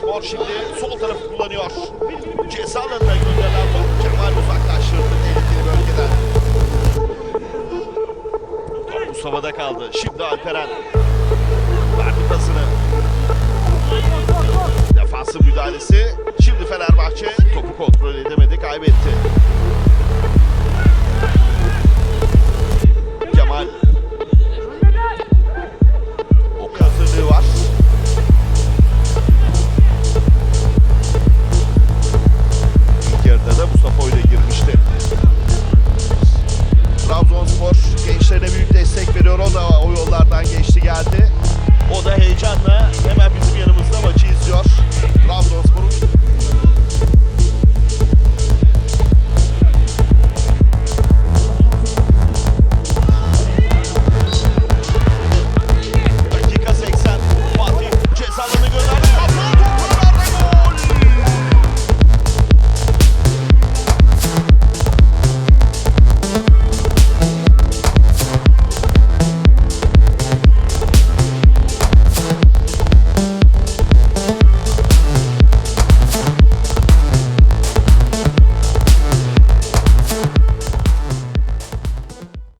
Spor şimdi sol tarafı kullanıyor. Ceza alanına gönderilen top Kemal uzaklaştırdı tehlikeli bölgeden. Top Mustafa'da kaldı. Şimdi Alperen. Verdi pasını. Defansın müdahalesi. Şimdi Fenerbahçe topu kontrol edemedi, kaybetti.